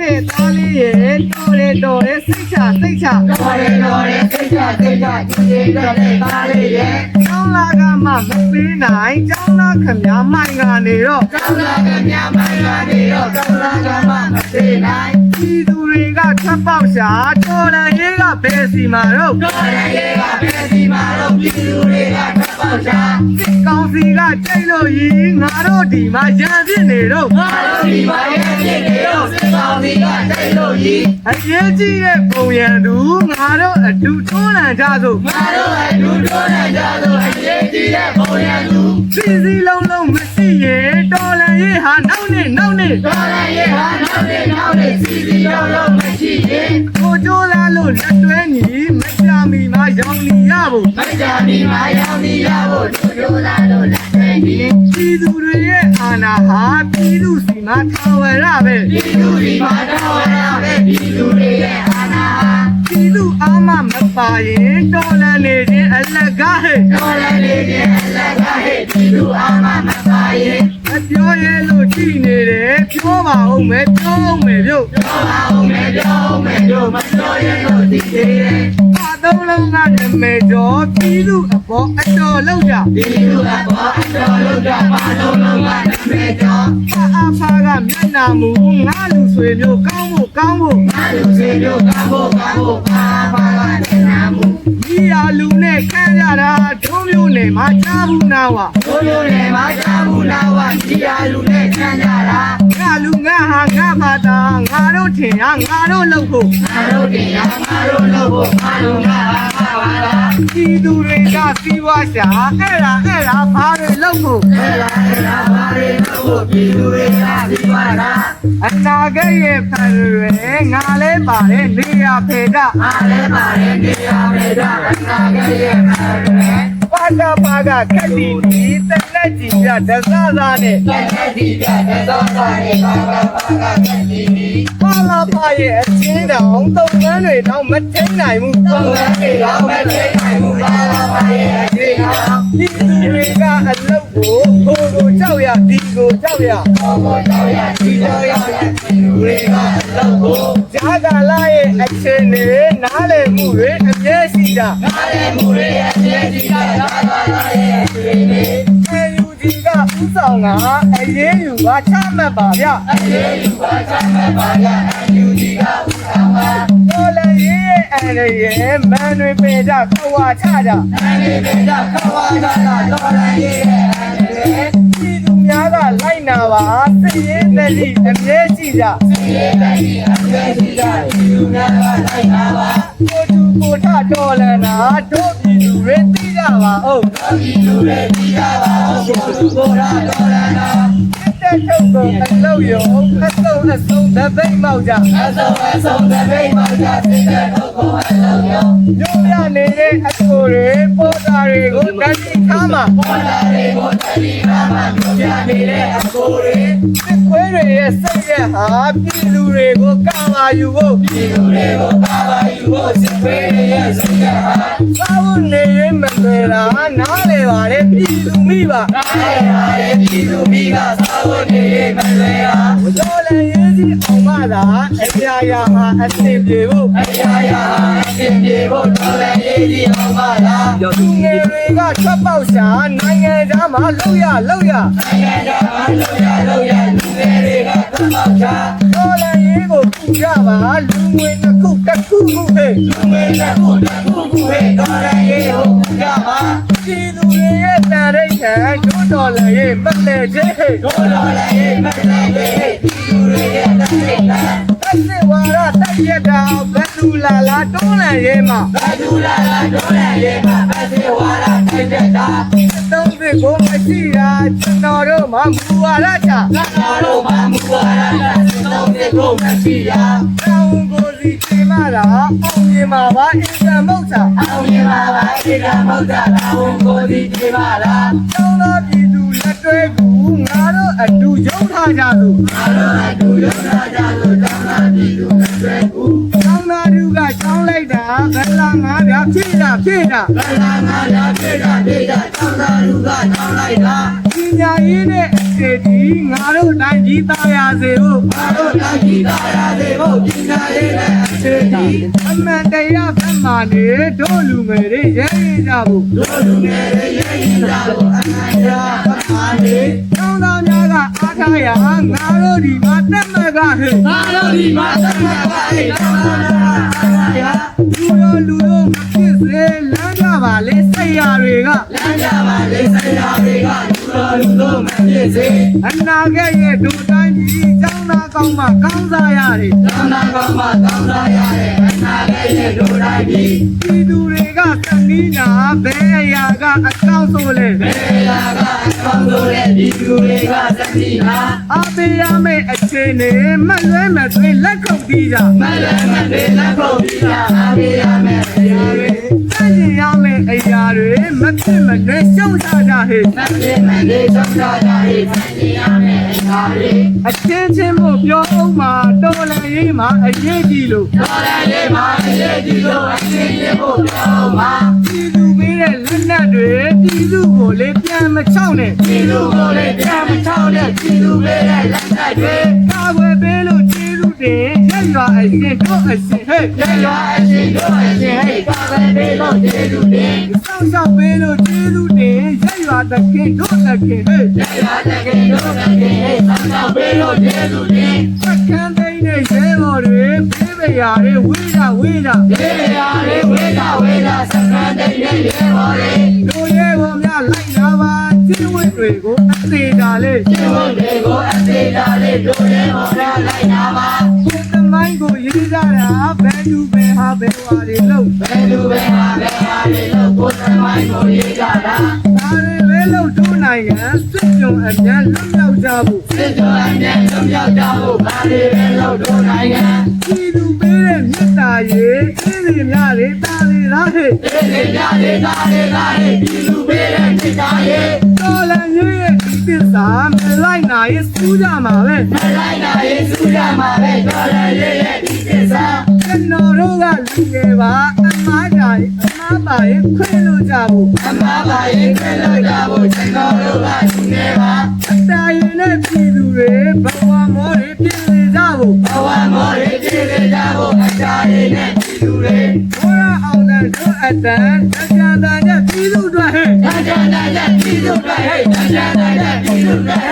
တဲ့သားလေးရဲ့တော်တယ်တော်တယ်စိတ်ချစိတ်ချတော်တယ်တော်တယ်စိတ်ချစိတ်ချဒီလေးတော်တဲ့သားလေးရဲ့ကျောင်းလာကမှမပေးနိုင်ကျောင်းလာခမများမိုင်ကနေတော့ကောင်းလာကမြမိုင်းလာနေတော့ကောင်းလာကမှမသေးနိုင်ပြည်သူတွေကထပ်ပေါက်ရှာတော်တယ်ရေးကဘယ်စီမှာတော့တော်တယ်ရဲ့ကဘယ်စီမှာတော့ပြည်သူတွေကထပ်ပေါက်ချာစစ်ကောင်စီကကြိတ်လို့ရီငါတို့ဒီမှာရန်ဖြစ်နေတော့ငါတို့ဒီမှာရဲ့ က်လို့ရီအရေးကြီးရဲ့ပုံရန်သူငါတို့အတူတွန်းလှန်ကြစို့ငါတို့အတူတူနဲ့ကြလို့အရေးကြီးတဲ့ပုံရသူစီစီလုံးလုံးမရှိရင်တော်လန်ရေးဟာနောက်နဲ့နောက်နဲ့တော်တယ်ရဲ့ဟာနောက်နေနောက်နေစီစီလုံးလုံးမရှိရင်ကိုကြိုးစားလို့လက်တွဲညီမကြမီမှာရောင်နေရဖို့မ ကြမီမှာရောက်နေရဖို့သူတို့လာလို့လက်ထဲနေပြည်သူတွေရဲ့အာဏာဟာပြည်သူစီမှာထာဝရပဲပြည်သူဒီမှာတော်ရပဲပြည်သူတွေရဲ့အာဏာပြည်သူအားမမပါရင်တော်လန်နေခြင်းအလကားဟဲ့တော်လည်းနေခြင်းအလကဟဲ့ပြည်သူအာမမပါရင်မပြောရဲလို့ကြည်နေတယ်ပြောပါဦးမယ်ပြောအောင်မယ်ပြုတ်တော်ပါဦးမယ်တော်မယ်တို့မတော်ရင်လို့ဒီသေးတယ်အ သုံးလုံးကနမေကျော်ပြည်သူအပေါ်အတော်လောက်ကြပြည်သူအပေါ်အတော်လို့တော့ပါလုံးလုံးကနမေတော်ဖာအဖာကမျက်နာမူငါလူဆွေမျိုးကောင်းဖို့ကောင်းဖို့ငါလူစေတို့ကဖို့ကဖို့ပါပါကနေနာမှုဒီယာလူနဲ့ခန့်ကြတာဒုံမျိုးနဲ့မချဘူးနာဝတို့လိုနဲ့မချဘူးနာဝဒီယာလူနဲ့ခံကြတာငါ လူငါဟာငါဘာသာငါတို့ထင်ဟာငါတို့လုပ်ဖို့ငါတို့တင်ရငါတို့လို့ဖို့ငါတို့ကပါပါလားဒီသူတွေကစီးပွားရှာအဲ့ဒါအဲ့ဒါဘာတွေလုပ်ဖို့အဲ့ဒါအဲ့ဒါပါရီလို့ပြည်သူတွေကပြီးပါလားအနာဂတ်ရဲ့ဖန်တွေငါလဲပါတယ်နေရဖေကအားလည်းပါတယ်နေရာမေတ္တာအနာဂတ်ရဲ့မှာတယ်ပါတာပါကခက်တီဒီတက်လက်ကြီး ပြဒသသာနဲ့။လက်လက်ဒီပြတဲ့သောတာရေပါပါပါကတည်းကဒီပါလာပါရဲ့အချင်းတောင်တုံငန်းတွေတော့မထိန်နိုင်ဘူးသုံးလပြေတော့မဲ့တဲ့နိုင်မှုပါလာပါရဲ့အသေးဟာဒီသူတွေကအလုပ်ကိုကိုကိုကြောက်ရဒီကိုကြောက်ရဘောဘောတော့ရဒီတော့ရတဲ့လူတွေကအလုပ်ကိုဂျာကာလာရဲ့အချင်းတွေနားလည်မှုတွေအမြဲရှိတာနားတဲ့မှုတွေအကျဉ်းကြီးကသာသာလာရဲ့တွေနေ AUG ကဥဆောင်ကအရေးယူပါချမှတ်ပါဗျအရေးယူပါချမ်းပါရအယူကြီးကဥဆောင်ပါတော်လည်းရေးရဲ့အန်ရဲ့မန်တွေပင်ကြခွာချကြအနေနဲ့ကခဝါကလာတော်ရရဲ့အနေနဲ့ပြည်သူများကလိုက်နာပါစစ်ရေးတတိအမြဲရှိကြဒီတဲ့ဒီအကျဉ်းကြီးကဒီလူများကလိုက်ပါပါကိုသူကိုထတော်လန်တာတို့ပြည်သူတွေသိ ကြပါဦးဒီလူတွေပြီးရပါအောင်ကိုယ်ကိုယ်တော်တော်ရနာတက်ထုတ်ကုန်အလုပ်ရုံအစုံအစုံသပိတ်မောက်ကြအဆုံးအဆုံးတဲ့ဘိမှကြတဲ့တဲ့တော့ကိုအလုံးရောညို့ရနေတဲ့အကိုတွေပေါ်တာတွေကိုတတိထားမှာပေါ်လာတဲ့ကိုတတိနာမှပြပြနေတဲ့အကိုတွေစစ်ခွေးတွေရဲ့စိတ်ရဲ့ဟာပြည်သူတွေကိုကာပါယူဖို့ဒီလူတွေကို ပါပါယူဖို့စစ်ပေးရဲ့စိတ်ကဟာသာဝနေရင်မလွယ်တာနားလေပါလေပြည်သူမိပါနားရရတဲ့ဒီလူမိကသာဝနေမလွယ်ဟာတော်လည်းရေးစီအောင်မသာအရာရာဟာအသင်ပြေဖို့အရာရာအရှင်ပြေဖို့တော်လည်းရေးကြည့်အောင်ပါလားသူငယ်တွေကထွက်ပေါက်ရှာနိုင်ငံသားမှာလောက်ရလောက်ရနိုင်ငံတော်မှာလို့ရလို့ရလူငယ်တွေကသတ်မှတ်ချာတော်လည်း ရေးကိုပူကြပါလူငွေတစ်ခုတစ်ခုခုဟဲ့လူငယ်တဲ့ကိုတခုခုဟဲ့တော်လည်းရေးဟုတ်ကြပါပြည်သူတွေရဲ့တန်ရိတ်ခံတို့တော်လည်းရေးမလဲခြင်းဟဲ့တော်တော်လည်းမနိုင်တဲ့ဒီလူတွေရဲ့လက်ထိတ်တာအ စစ်ဝါရတိုက်ရတာဘယ်သူလာလာတွန်းလည်းရေးမှာဘဒူလာလာတော်လည်းရဲ့မှာဘယ်စေဝါလာထိုက်တဲ့တာသုံးစစ်ကိုမရှိတာကျွန်တော်တို့မှမူဝါဒချငါတော်မှာမူဝါဒကစသုံးတဲ့ကိုမရှိရတောင်းကိုစီချိန်မတာအောင်မြင်မှာပါအင်တာမုတ်စာအောင်မြင်ပါပါဒီကမုဒ္ဒလာဝန်ကိုဒီဒီပါလားတောင်းတော်ပြည်သူလက်တွဲကူငါတို့အတူရုံးထားကြလို့ငါတို့အတူရုံးလာကြလို့တောင်းတာ ဒီလူတွေကူတောင်းတော်သူကချောင်းလိုက်တာဘယ်လာငါးပြဖြည့်တာဖြည့်တာဘလာငါလာပြေတာပြေတာတောင်းတာလူကတောင်းလိုက်တာဒီညာရေးနဲ့အခြေဒီငါတို့တိုင်းကြီးသားရစေဖို့ငါတို့တိုင်းပြည်သားရစေဖို့ပညာရေးနဲ့အခြေတည်အမှန်တရားဖက်မှန်နေတို့လူငယ်တွေရဲရင်ကြဖို့တို့လူငယ်တွေရဲ့ရင်ကြဖို့အနိုင်ရပမာနေတောင်းတော်များ ကအားထားရငါတို့ဒီမှာတက်မကဟဲ့ငါတို့ဒီမှာသတ်မှတ်ပါလေတောင်းတာအားရလူရောလူရောမဖြစ်စေလမ်းကြပါလေစိတ်ရတွေကလမ်းကြပါလေဆရာတွေကလူတော်လူတို့မဖြစ်စေအနာဂတ်ရဲ့ဒုတိုင်းကြီးကျောင်းသားကောင်းမှကောင်းစားရတယ်တောင်းတာကမှတောင်းတာရတဲ့အနာဂတ်ရဲ့တို့တိုင်းပြည်ပြည်သူတွေ ကသတိနာဘယ်အရာကအကောင်းဆိုလဲဘယ်လာကအကောင်းဆုံးတဲ့ဒီလူတွေကသတိဟာအပေးရမယ့်အခြေအနေမလွဲမသွေလက်ခုပ်တီးကြမလန်မတွေလက်ဖို့ပြီးတာအားရရမယ်အရာတွေစั ဖြစ်မနေရှုံးချကြဟဲ့မပြေမလေးချောင်းချတာရေးသင်ရမယ်အရာတွေအချင်းချင်းမို့ပြောအောင်မှာတော်လည်းရေးမှာအရေးကြီးလို့တော်ရရေးမှာအရေးကြီးလို့အရှင်းရဖို့ပြောမှာပြည်သူပေးတဲ့လက်နက်တွေပြည်သူကိုလေပြန်မချောက်နဲ့ဒီလူကိုလည်းကြားမချောင်းတဲ့ဒီလူလေးရဲ့လက်သက်တွေကာဝယ်ပေးလို့ကျေးဇူးတင် ရက်ရွာအရင်တို့အရှင်ဟဲ့ရရွာအရှင်တို့အရှင်ဟဲ့ကာဗန်လေးလို့ကျေလူတွေစောင့်ရှောက်ပေးလို့ကျေးဇူးတင်ရက်ရွာတခင်တို့တခင်ဟဲ့ရရွာတကယ်တို့တကယ်ဟဲ့ဆောင်းဆောင်းပေးလို့ကျေလူတွေစကန်းသိန်းနဲ့ရဲဘော်တွေပေးပရာတွေဝေးကြဝေးကြရေရာလေးဝေးတာဝေးတာစကန်းတဲ့ရေရေဟောလေးတို့ရဲဘော်များလိုက်လာပါကျေးဝတ်တွေကိုအသေးတာလေးကျေဝတ်တွေကိုအသေးတာလေးတို့ရေဟောရလိုက်တာပါကိုယ်သမိုင်းကို ရေးကြတာဘယ်သူပဲဟာဘယ်ဝါတွေလို့ဘယ်လူပဲဟာဘယ်ဟာလေးလို့ကိုယ်သမိုင်းကိုရေးကြတာဒါတွေပဲလို့တို့နိုင်ငံစစ်ကြုံအမြန်လွတ်မြောက်ကြဖို့စစ်ကြောအမြဲလုံးရောက်ကြဖို့ဗာလေးပဲလို့တို့နိုင်ငံပြည်သူပေးတဲ့မြတ်တာရေအင်းတွေများတွေတာတွေ လားဟဲ့ဒီလေးရလေးသားလေးသားလေးဒီလူပေးတဲ့မိသားရေးတော်လည်းရေးရဲ့ဒီသစ္စာမလိုက်နိုင်ရင်စူးကြမှာပဲမလိုက်နိုင်ရင်စူးရမှာပဲတော်ရရဲ့ရဲ့ဒီကိစ္စကျွန်တော်တို့ကလူငယ်ပါအမားကြရင်အမားပါရင်ခွင့်လို့ကြဖို့အမှားပါရင်ခွင့်လို့ကြဖို့ကျွန်တော်တို့ကဒီနေပါအတာရင်နဲ့ပြည်သူတွေဘဝမောတွေပြည်နေကြဖို့ဘဝမောရေးကြည့်ရကြဖို့အတားရည်နဲ့ဒီလူတွေဘောရ အောင်တဲ့တို့အတန်ကြံတန်တဲ့ပြည်သူတွေဟဲ့တန်တန်တန်ပြည်သူတွေဟဲ့တန်တန်တန်ပြည်သူတွေ